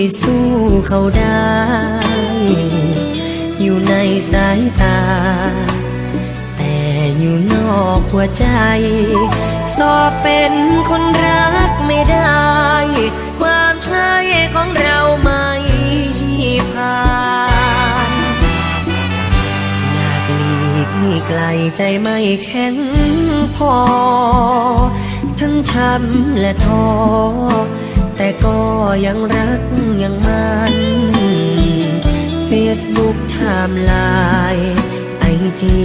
สิสู้เขาได้ อยู่ในสายตา แต่อยู่นอกหัวใจ สอบเป็นคนรักไม่ได้ ความใช่ของเราไม่ผ่านอยากหลีกไกลใจไม่แข็งพอ ทั้งช้ำและท้อ แต่ก็ยังรักยังมัน Facebook ไทม์ไลน์ไอจี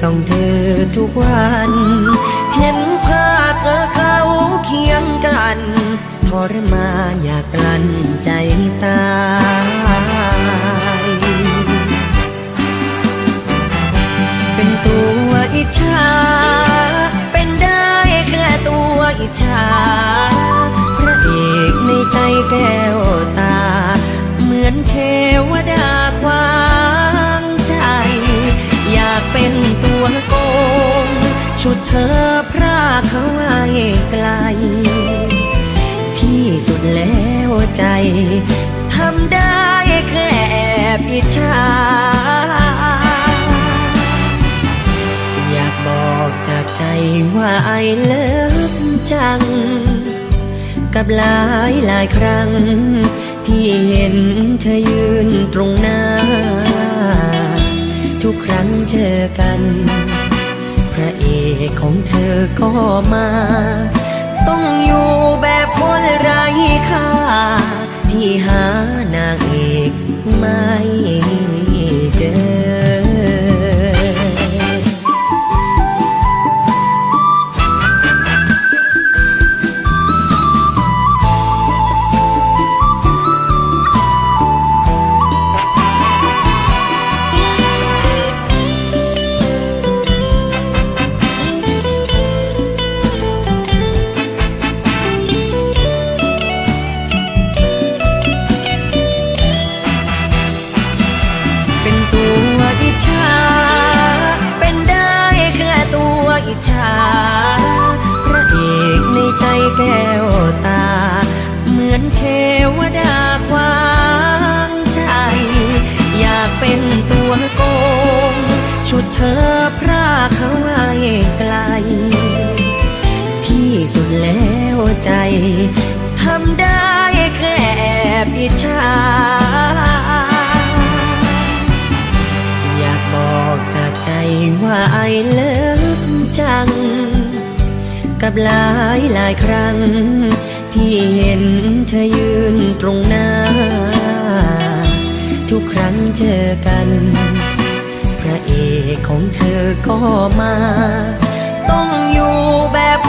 ส่องเธอทุกวัน เห็นภาพเธอเขาเคียงกัน ทรมานอยากกลั้นใจตาย แก้วตา เหมือนเทวดาควางใจ อยากเป็นตัวโกง ชุดเธอพรากเขาให้ไกล ที่สุดแล้วใจทำได้แค่แอบอิจฉาอยากบอกจากใจว่า I love จัง กับหลายหลายครั้ง ที่เห็นเธอยืนตรงหน้า ทุกครั้งเจอกัน พระเอกของเธอก็มา วดาควางใจ อยากเป็นตัวโกง ชุดเธอพรากเขาให้ไกล ที่สุดแล้วใจทำได้แค่แอบอิจฉาอยากบอกจากใจว่า I love จัง กับหลายหลายครั้ง ที่เห็นเธอยืนตรงหน้า ทุกครั้งเจอกัน พระเอกของเธอก็มา ต้องอยู่แบบ